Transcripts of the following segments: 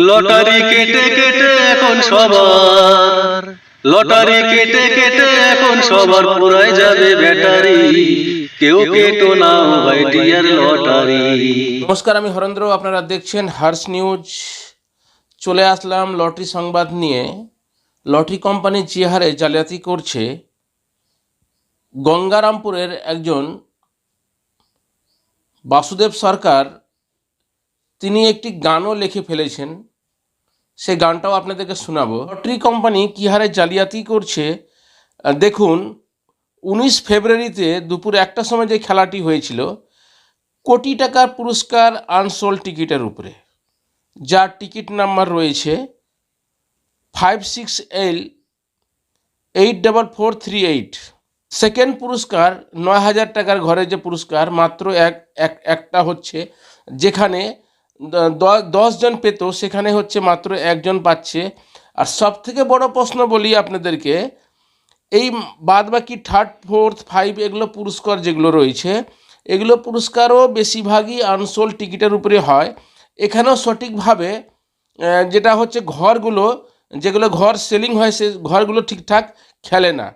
Lottery কেটে কেটে এখন সবার। লটারি কেটে কেটে এখন সবার পুরাই যাবে ব্যাটারি। কেউ কেটো নাও ভাই ডিয়ার লটারি। নমস্কার, আমি হরেন্দ্র। আপনারা দেখছেন হার্স নিউজ। চলে আসলাম লটারি সংবাদ নিয়ে। লটারি কোম্পানি যে হারে জালিয়াতি করছে। গঙ্গারামপুরের একজন বাসুদেব সরকার, তিনি একটি গানও লিখে ফেলেছেন। সে গানটাও আপনাদেরকে শোনাবো। লটারি কোম্পানি কী হারে জালিয়াতি করছে? দেখুন, উনিশ ফেব্রুয়ারিতে দুপুর একটার সময় যে খেলাটি হয়েছিল, কোটি টাকার পুরস্কার আনসোল টিকিটের উপরে। যার টিকিট নাম্বার রয়েছে five six L eight double four three eight second পুরস্কার নয় হাজার টাকার ঘরে যে পুরস্কার, মাত্র এক, একটা হচ্ছে, যেখানে দশজন পেত, সেখানে হচ্ছে মাত্র একজন পাচ্ছে। আর সব থেকে বড় প্রশ্ন বলি আপনাদেরকে, এই বাদ বাকি থার্ড ফোর্থ ফাইভ এগুলো পুরস্কার যেগুলো রয়েছে, এগুলো পুরস্কারও বেশিরভাগই আনসোল্ড টিকিটের উপরে হয়। এখানেও সঠিকভাবে যেটা হচ্ছে ঘরগুলো, যেগুলো ঘর সেলিং হয়, সে ঘরগুলো ঠিকঠাক খেলে না।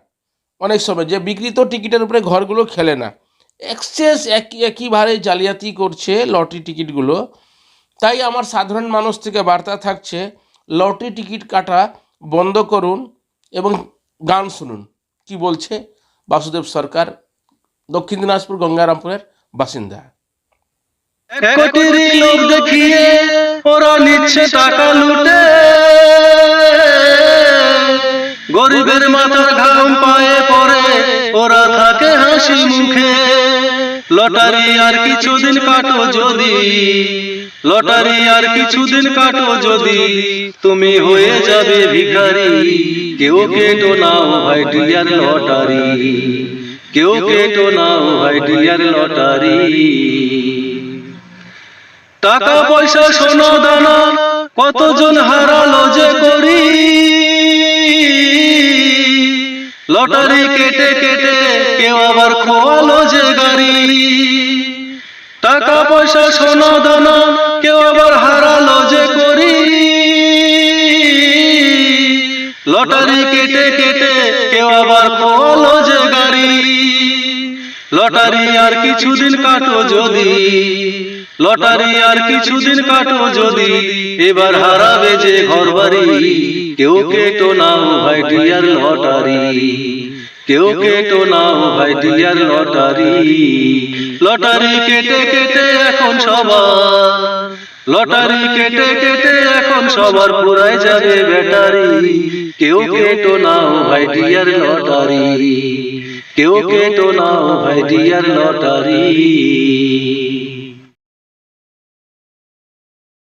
অনেক সময় যে বিক্রিত টিকিটের উপরে ঘরগুলো খেলে না। এক্সচেঞ্জ একই একইভাবে জালিয়াতি করছে লটারি টিকিটগুলো তাই আমার সাধারণ মানুষ থেকে বার্তা থাকছে, লটারি টিকিট কাটা বন্ধ করুন এবং গান শুনুন। কি বলছে? বাসুদেব সরকার, দক্ষিণ দিনাজপুর গঙ্গারামপুরের বাসিন্দা। লোক দেখিয়ে ওরা নিচ্ছে টাকা লুটে। গরিবের মাথার ঘাম পায়ে পরে ওরা থাকে হাসি মুখে। লটারি আর কিছুদিন কাটো যদি, লটারি আর কিছুদিন কাটো যদি, তুমি হয়ে যাবে ভিখারি। কেউ কেটো নাও ভাই ডিয়ার লটারি, কেউ কেটো নাও ভাই ডিয়ার লটারি। টাকা পয়সা, সোনা দানা, কতজন হারালো যে করি। লটারি কেটে কেটে কেউ আবার খোয়ালো যে গাড়ি। টাকা পয়সা, সোনা, দানা কেউ আবার হারালো যে করি। লটারি কেটে কেটে কেউ আবার খোয়ালো যে গাড়ি। লটারি আর কিছুদিন কাটো যদি। লটারি আর কিছুদিন কাটো যদি এবার হারাবে যে ঘর বাড়ি কেউ কেটো নাও ভাই ডিয়ার লটারি। কেউ কেটো নাও ভাই ডিয়ার লটারি। লটারি। কেটে কেটে এখন সবার। লটারি কেটে কেটে এখন সবার পুরাই যাবে ব্যাটারি। কেউ কেটো নাও ভাই ডিয়ার লটারি। কেউ কেটো নাও ভাই ডিয়ার লটারি।